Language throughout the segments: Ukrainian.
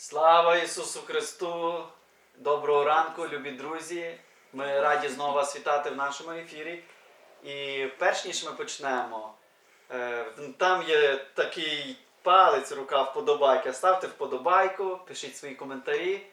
Слава Ісусу Христу! Доброго ранку, любі друзі! Ми раді знову вас вітати в нашому ефірі. І перш ніж ми почнемо, е, там є такий палець, рука вподобайка. Ставте вподобайку, пишіть свої коментарі.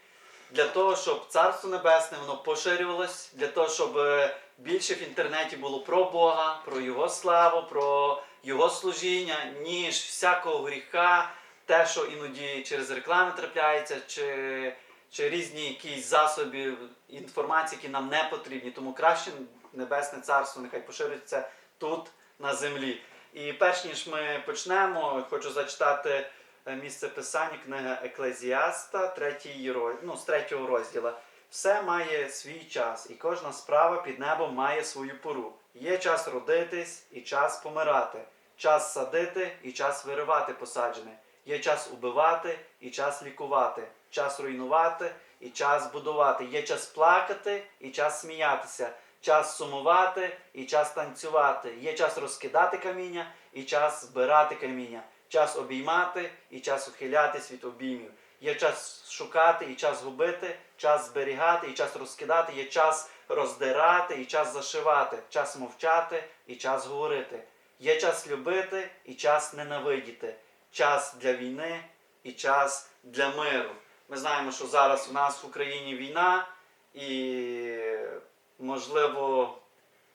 Для того, щоб Царство Небесне воно поширювалось, для того, щоб е, більше в інтернеті було про Бога, про Його славу, про Його служіння, ніж всякого гріха, те, що іноді через реклами трапляється, чи, чи різні якісь засоби інформації, які нам не потрібні. Тому краще Небесне Царство нехай поширюється тут, на землі. І перш ніж ми почнемо, хочу зачитати е, місце писання книга Еклезіаста, третій, ну, з третього розділу. Все має свій час, і кожна справа під небом має свою пору. Є час родитись і час помирати, час садити і час виривати посаджене. Є час убивати і час лікувати, час руйнувати і час будувати. Є час плакати і час сміятися, час сумувати і час танцювати. Є час розкидати каміння і час збирати каміння, час обіймати і час ухилятись від обіймів. Є час шукати і час губити, час зберігати і час розкидати, є час роздирати і час зашивати, час мовчати і час говорити. Є час любити і час ненавидіти, час для війни і час для миру. Ми знаємо, що зараз у нас в Україні війна, і можливо,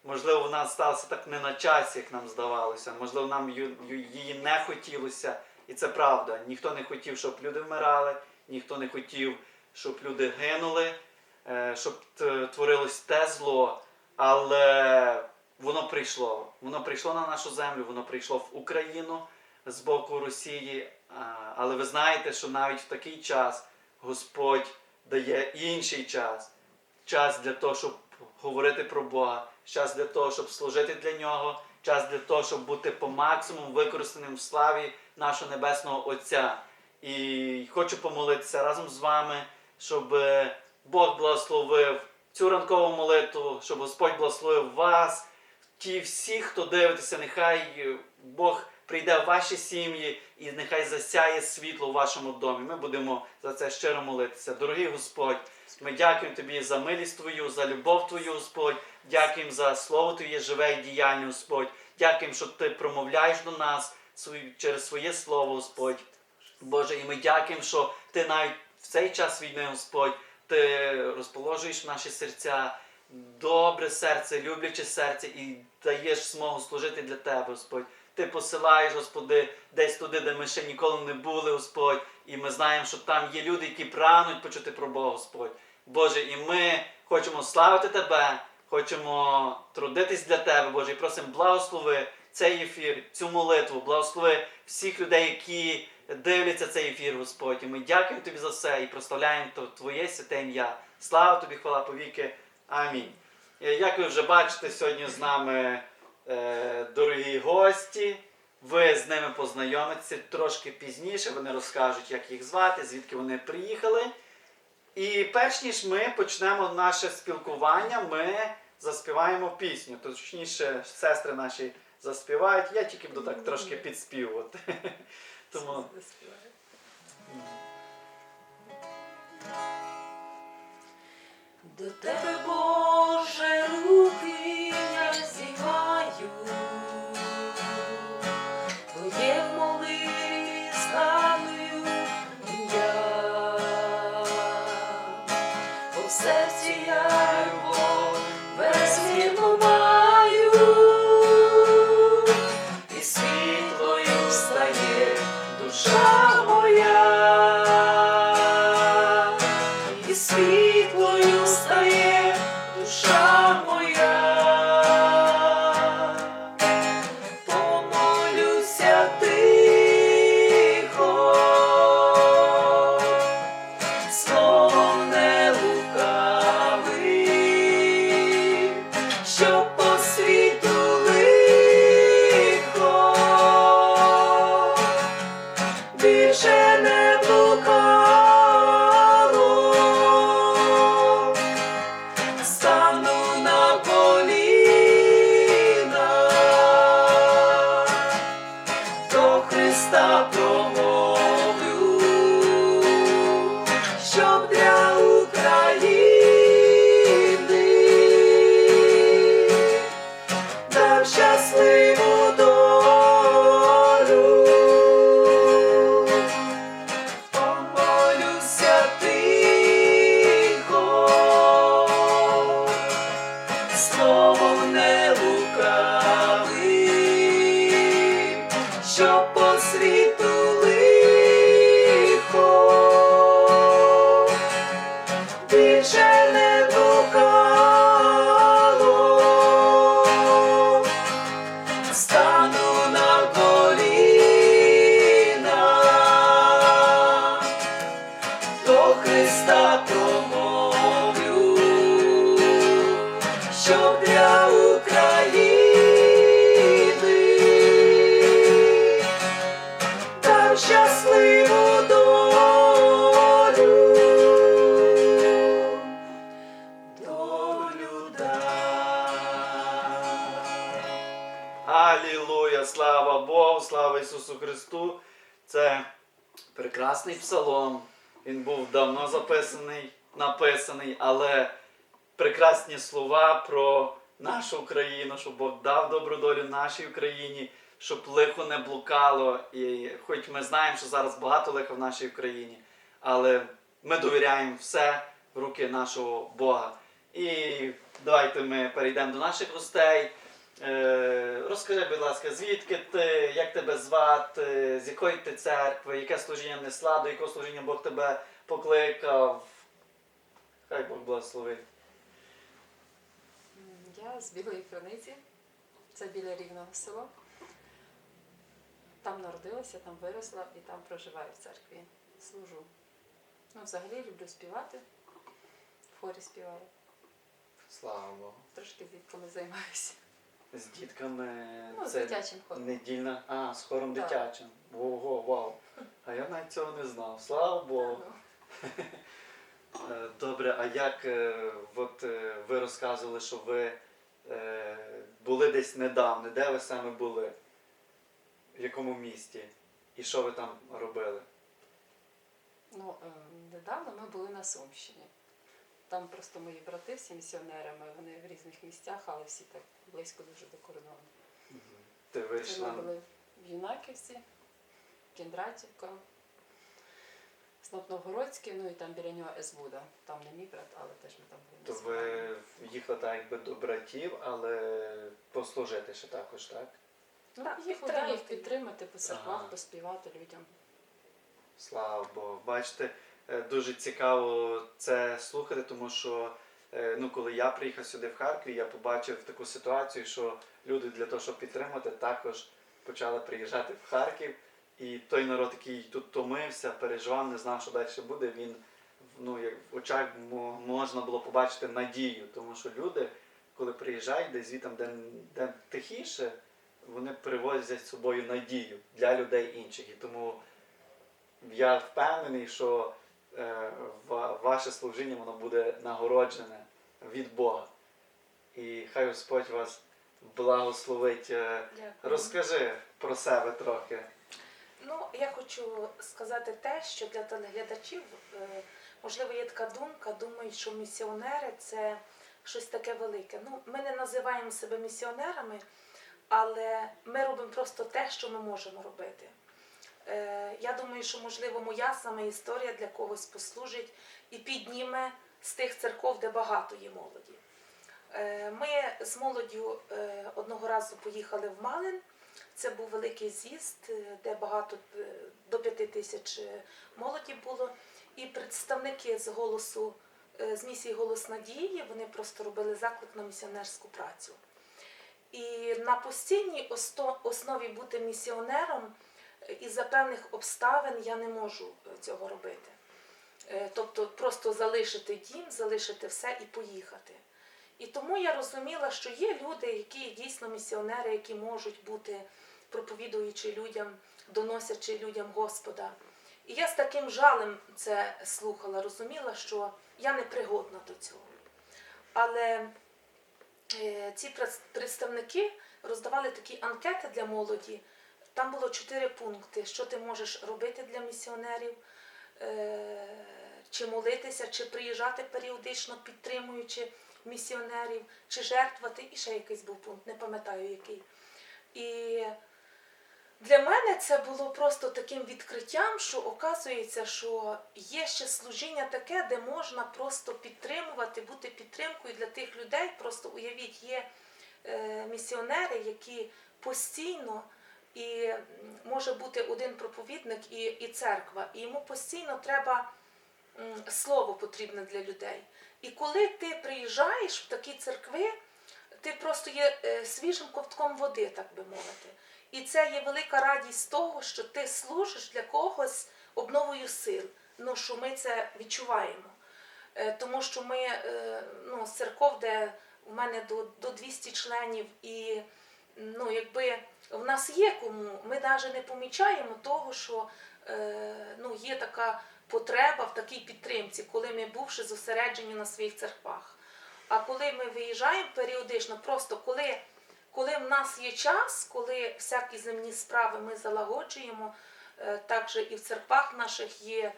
можливо, в нас сталося так не на часі, як нам здавалося. Можливо, нам її не хотілося. І це правда. Ніхто не хотів, щоб люди вмирали, ніхто не хотів, щоб люди гинули, е, щоб творилось те зло. Але воно прийшло. Воно прийшло на нашу землю, воно прийшло в Україну з боку Росії. Але ви знаєте, що навіть в такий час Господь дає інший час. Час для того, щоб говорити про Бога, час для того, щоб служити для нього, час для того, щоб бути по максимуму використаним в славі нашого Небесного Отця. І хочу помолитися разом з вами, щоб Бог благословив цю ранкову молитву, щоб Господь благословив вас, ті всі, хто дивитеся, нехай Бог прийде в ваші сім'ї і нехай засяє світло в вашому домі. Ми будемо за це щиро молитися. Дорогий Господь, ми дякуємо Тобі за милість Твою, за любов Твою, Господь. Дякуємо за слово Твоє живе і діяльне, Господь. Дякуємо, що Ти промовляєш до нас через своє слово, Господь. Боже, і ми дякуємо, що Ти навіть в цей час війни, Господь, Ти розположуєш наші серця, добре серце, любляче серце і даєш змогу служити для Тебе, Господь. Ти посилаєш, Господи, десь туди, де ми ще ніколи не були, Господь. І ми знаємо, що там є люди, які прагнуть почути про Бога, Господь. Боже, і ми хочемо славити Тебе, хочемо трудитись для Тебе, Боже, і просимо благослови цей ефір, цю молитву, благослови всіх людей, які дивляться цей ефір, Господь. І ми дякуємо Тобі за все і прославляємо Твоє святе ім'я. Слава Тобі, хвала повіки. Амінь. Е, Як ви вже бачите, сьогодні з нами е, дорогі гості. Ви з ними познайомитеся трошки пізніше. Вони розкажуть, як їх звати, звідки вони приїхали. І перш ніж ми почнемо наше спілкування, ми заспіваємо пісню. Точніше, сестри наші заспівають. Я тільки буду так трошки підспівувати. Тому До тебе, Боже, душа Shop Ісусу Христу. Це прекрасний псалом. Він був давно записаний, написаний, але прекрасні слова про нашу Україну, щоб Бог дав добру долю нашій Україні, щоб лихо не блукало. І хоч ми знаємо, що зараз багато лиха в нашій Україні, але ми довіряємо все в руки нашого Бога. І давайте ми перейдемо до наших гостей. Е, розкажи, будь ласка, звідки ти, як тебе звати, з якої ти церкви, яке служіння несла, до якого служіння Бог тебе покликав. Хай Бог благословить. Я з Білої Криниці, це біля рівного село. Там народилася, там виросла і там проживаю в церкві. Служу. Ну, взагалі люблю співати. В хорі співаю. Слава Богу. Трошки з дітками займаюся. З дітками Ну, з це дитячим хором. недільна. А, з хором Так. дитячим. Ого, вау. А я навіть цього не знав. Слава Богу. Ну, Е, Добре, а як е, от, е, ви розказували, що ви е, були десь недавно, де ви саме були? В якому місті? І що ви там робили? Ну, е, недавно ми були на Сумщині. Там просто мої брати всі місіонерами, вони в різних місцях, але всі так близько дуже до кордону. Ти вийшла. ми були в Юнаківці, Кіндратівка, Снопновгородський, ну і там біля нього Есбуда. Там не мій брат, але теж ми там були. То ви їхали так якби до братів, але послужити ще також, так? Ну, Так, їх підтримати. їх підтримати по церквах, Ага. поспівати людям. Слава Богу. Бачите, дуже цікаво це слухати, тому що е, ну, коли я приїхав сюди в Харків, я побачив таку ситуацію, що люди для того, щоб підтримати, також почали приїжджати в Харків. І той народ, який тут томився, переживав, не знав, що далі буде, він ну, як в очах можна було побачити надію, тому що люди, коли приїжджають десь звідти, де, де тихіше, вони привозять з собою надію для людей інших. І тому я впевнений, що е, ваше служіння воно буде нагороджене від Бога. І хай Господь вас благословить. Е, Дякую. Розкажи про себе трохи. Ну, я хочу сказати те, що для телеглядачів, е, можливо, є така думка, думають, що місіонери це щось таке велике. Ну, ми не називаємо себе місіонерами, але ми робимо просто те, що ми можемо робити. Е, Я думаю, що, можливо, моя саме історія для когось послужить і підніме з тих церков, де багато є молоді. Е, Ми з молоддю е, одного разу поїхали в Малин. Це був великий з'їзд, де багато до п'яти тисяч молоді було. І представники з голосу з місії Голос Надії вони просто робили заклик на місіонерську працю. І на постійній основі бути місіонером із-за певних обставин я не можу е, цього робити. Е, Тобто просто залишити дім, залишити все і поїхати. І тому я розуміла, що є люди, які дійсно місіонери, які можуть бути проповідуючи людям, доносячи людям Господа. І я з таким жалем це слухала, розуміла, що я не пригодна до цього. Але е, ці представники роздавали такі анкети для молоді. Там було чотири пункти, що ти можеш робити для місіонерів, е, чи молитися, чи приїжджати періодично, підтримуючи місіонерів, чи жертвувати, і ще якийсь був пункт, не пам'ятаю який. І для мене це було просто таким відкриттям, що оказується, що є ще служіння таке, де можна просто підтримувати, бути підтримкою для тих людей. Просто уявіть, є е, місіонери, які постійно і може бути один проповідник і, і церква, і йому постійно треба слово потрібне для людей. І коли ти приїжджаєш в такі церкви, ти просто є е, свіжим ковтком води, так би мовити. І це є велика радість того, що ти служиш для когось обновою сил. Ну, що ми це відчуваємо. Е, Тому що ми е, ну, з церков, де в мене до, до 200 членів, і ну, якби в нас є кому, ми навіть не помічаємо того, що е, ну, є така потреба в такій підтримці, коли ми бувши зосереджені на своїх церквах. А коли ми виїжджаємо періодично, просто коли коли в нас є час, коли всякі земні справи ми залагоджуємо, е, також і в церквах наших є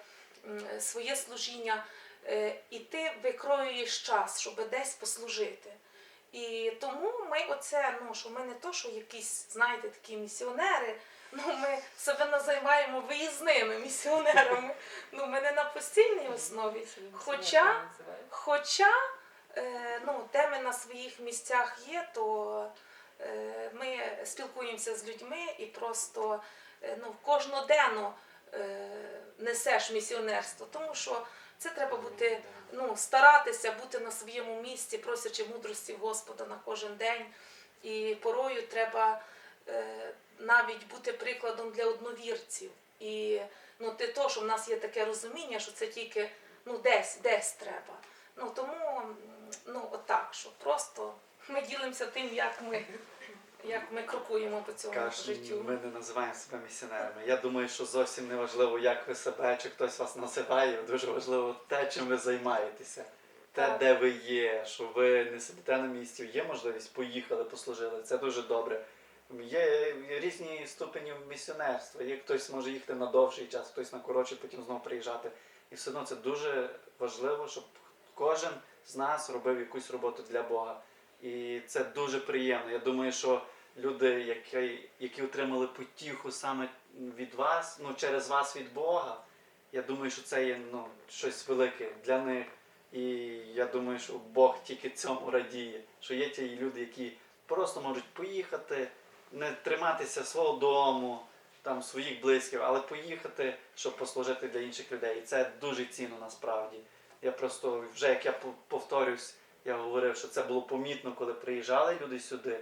своє служіння, е, і ти викроюєш час, щоб десь послужити. І тому ми оце, ну що ми не то, що якісь, знаєте, такі місіонери. Ну, ми себе називаємо виїзними місіонерами. Ну, ми не на постійній основі. Хоча, хоча е, ну, де ми на своїх місцях є, то е, ми спілкуємося з людьми і просто е, ну, кожноденно е, несеш місіонерство, тому що це треба бути, ну, старатися бути на своєму місці, просячи мудрості Господа на кожен день. І порою треба е, навіть бути прикладом для одновірців. І ну, те то, що в нас є таке розуміння, що це тільки ну, десь, десь треба. Ну, тому ну, отак, що просто ми ділимося тим, як ми, як ми крокуємо по цьому Кажуть, життю. ми не називаємо себе місіонерами. Я думаю, що зовсім не важливо, як ви себе чи хтось вас називає. Дуже важливо те, чим ви займаєтеся. Те, Так. де ви є, що ви не сидите на місці, є можливість, поїхали, послужили. Це дуже добре. Є різні ступені місіонерства. Є хтось може їхати на довший час, хтось на коротший, потім знову приїжджати. І все одно це дуже важливо, щоб кожен з нас робив якусь роботу для Бога. І це дуже приємно. Я думаю, що люди, які, які отримали потіху саме від вас, ну через вас від Бога, я думаю, що це є ну, щось велике для них. І я думаю, що Бог тільки цьому радіє, що є ті люди, які просто можуть поїхати, не триматися свого дому, там своїх близьких, але поїхати, щоб послужити для інших людей. І це дуже цінно насправді. Я просто вже як я пов- повторюсь, я говорив, що це було помітно, коли приїжджали люди сюди,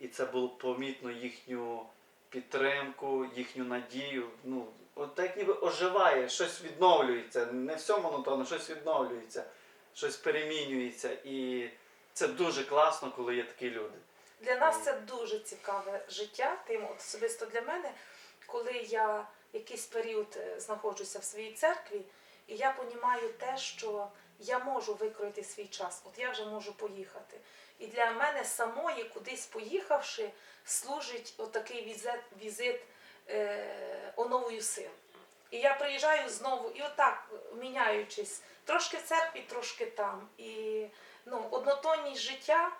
і це було помітно їхню підтримку, їхню надію. Ну, от так ніби оживає, щось відновлюється. Не все монотонно, щось відновлюється, щось перемінюється. І це дуже класно, коли є такі люди. Для нас це дуже цікаве життя, тим особисто для мене, коли я якийсь період е, знаходжуся в своїй церкві, і я понімаю те, що я можу викроїти свій час, от я вже можу поїхати. І для мене самої, кудись поїхавши, служить отакий візит, візит е, оновою сил. І я приїжджаю знову, і отак, міняючись, трошки в церкві, трошки там. І ну, однотонність життя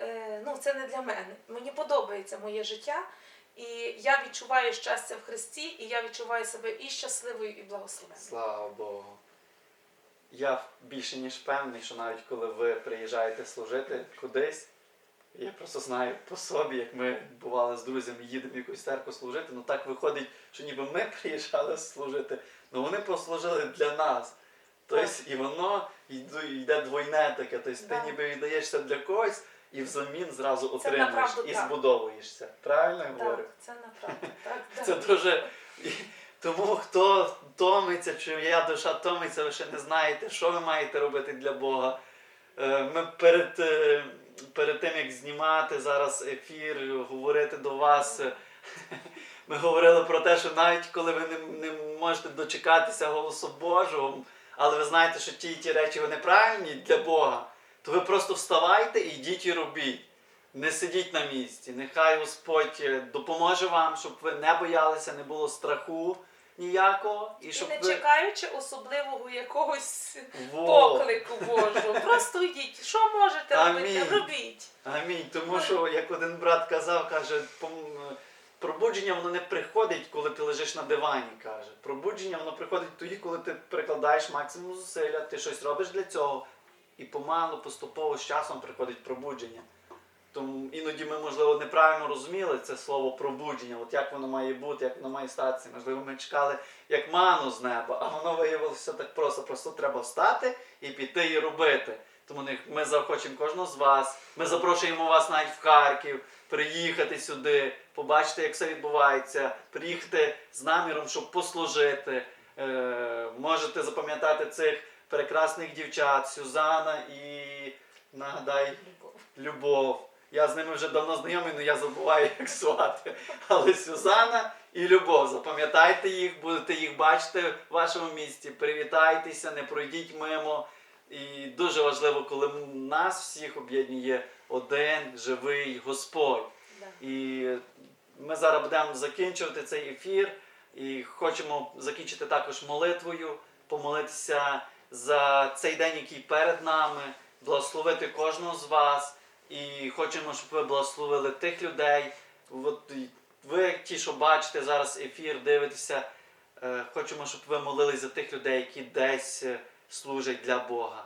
е, ну, це не для мене. Мені подобається моє життя, і я відчуваю щастя в Христі, і я відчуваю себе і щасливою, і благословенною. Слава Богу. Я більше ніж певний, що навіть коли ви приїжджаєте служити кудись, я просто знаю по собі, як ми бували з друзями, їдемо в якусь церкву служити, ну так виходить, що ніби ми приїжджали служити, ну вони послужили для нас. Тобто, і воно йде двойне таке, тобто ти ніби віддаєшся для когось і взамін зразу отримуєш і так. збудовуєшся. Правильно я говорю? Так, це направду. Так, так. Це дуже. Тому хто томиться, чия душа томиться, ви ще не знаєте, що ви маєте робити для Бога. Е, Ми перед, е, перед тим, як знімати зараз ефір, говорити до вас, е, ми говорили про те, що навіть коли ви не, не можете дочекатися голосу Божого, але ви знаєте, що ті і ті речі вони правильні для Бога, то ви просто вставайте і йдіть і робіть. Не сидіть на місці. Нехай Господь допоможе вам, щоб ви не боялися, не було страху ніякого. І І щоб не ви... чекаючи особливого якогось Во! поклику Божого. Просто йдіть. Що можете робити? Робіть. Амінь. Тому що, як один брат казав, каже, пробудження воно не приходить, коли ти лежиш на дивані. каже. Пробудження воно приходить тоді, коли ти прикладаєш максимум зусилля, ти щось робиш для цього. І помалу, поступово з часом приходить пробудження. Тому іноді ми, можливо, неправильно розуміли це слово пробудження, от як воно має бути, як воно має статися. Можливо, ми чекали як ману з неба, а воно виявилося так просто. Просто треба встати і піти і робити. Тому ми заохочуємо кожного з вас. Ми запрошуємо вас навіть в Харків, приїхати сюди, побачити, як все відбувається, приїхати з наміром, щоб послужити. Е, можете запам'ятати цих прекрасних дівчат, Сюзана і нагадай Любов. Я з ними вже давно знайомий, але я забуваю, як звати. Але Сюзанна і Любов. Запам'ятайте їх, будете їх бачити в вашому місті. Привітайтеся, не пройдіть мимо. І дуже важливо, коли нас всіх об'єднує один живий Господь. Да. І ми зараз будемо закінчувати цей ефір і хочемо закінчити також молитвою, помолитися за цей день, який перед нами, благословити кожного з вас. І хочемо, щоб ви благословили тих людей. От ви, ті, що бачите зараз ефір, дивитеся, е, хочемо, щоб ви молились за тих людей, які десь е, служать для Бога.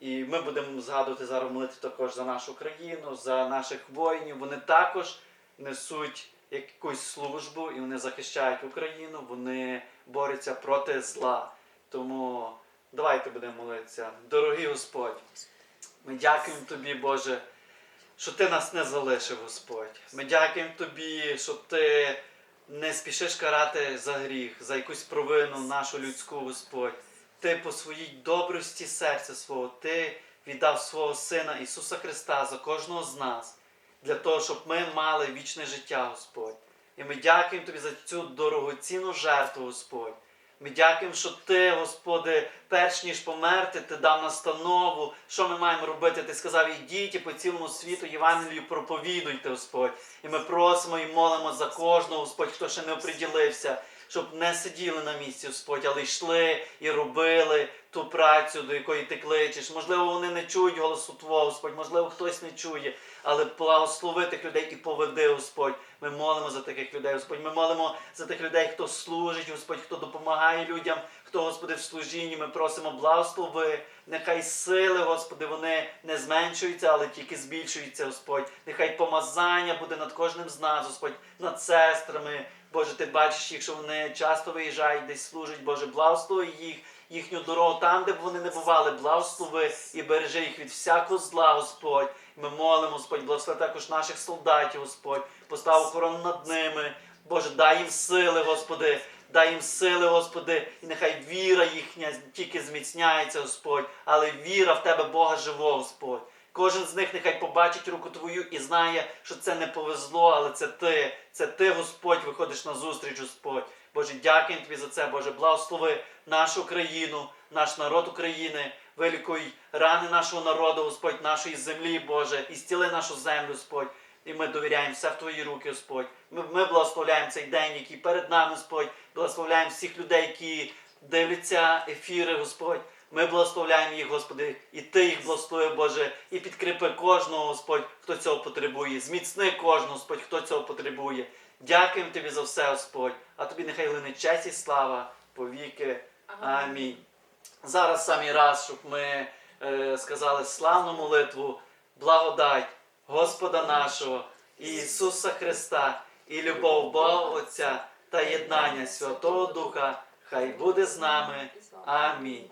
І ми будемо згадувати зараз молити також за нашу країну, за наших воїнів. Вони також несуть якусь службу і вони захищають Україну, вони борються проти зла. Тому давайте будемо молитися. Дорогий Господь, ми дякуємо Тобі, Боже, що Ти нас не залишив, Господь. Ми дякуємо Тобі, що Ти не спішиш карати за гріх, за якусь провину нашу людську, Господь. Ти по своїй добрості серця свого, Ти віддав свого Сина Ісуса Христа за кожного з нас, для того, щоб ми мали вічне життя, Господь. І ми дякуємо Тобі за цю дорогоцінну жертву, Господь. Ми дякуємо, що Ти, Господи, перш ніж померти, Ти дав настанову, що ми маємо робити. Ти сказав, ідіть по цілому світу Євангелію проповідуйте, Господь. І ми просимо і молимо за кожного, Господь, хто ще не оприділився, щоб не сиділи на місці, Господь, але йшли і робили ту працю, до якої ти кличеш. Можливо, вони не чують голосу Твого, Господь, можливо, хтось не чує, але благослови тих людей і поведи, Господь. Ми молимо за таких людей, Господь. Ми молимо за тих людей, хто служить, Господь, хто допомагає людям, хто, Господи, в служінні. Ми просимо благослови. Нехай сили, Господи, вони не зменшуються, але тільки збільшуються, Господь. Нехай помазання буде над кожним з нас, Господь, над сестрами. Боже, ти бачиш їх, що вони часто виїжджають, десь служать, Боже, благослови їх, їхню дорогу там, де б вони не бували, благослови і бережи їх від всякого зла, Господь. Ми молимо, Господь, благослови також наших солдатів, Господь, постав охорону над ними. Боже, дай їм сили, Господи, дай їм сили, Господи, і нехай віра їхня тільки зміцняється, Господь, але віра в Тебе, Бога живого, Господь. Кожен з них нехай побачить руку Твою і знає, що це не повезло, але це Ти. Це Ти, Господь, виходиш на зустріч, Господь. Боже, дякуємо Тобі за це, Боже. Благослови нашу країну, наш народ України. Вилікуй рани нашого народу, Господь, нашої землі, Боже, і зціли нашу землю, Господь. І ми довіряємо все в Твої руки, Господь. Ми, ми благословляємо цей день, який перед нами, Господь. Благословляємо всіх людей, які дивляться ефіри, Господь. Ми благословляємо їх, Господи, і Ти їх благослови, Боже, і підкріпи кожного, Господь, хто цього потребує. Зміцни кожного, Господь, хто цього потребує. Дякуємо Тобі за все, Господь. А тобі нехай лине честь і слава повіки. Амінь. Зараз самий раз, щоб ми е, сказали славну молитву, благодать Господа нашого, Ісуса Христа, і любов Бога Отця та єднання Святого Духа, хай буде з нами. Амінь.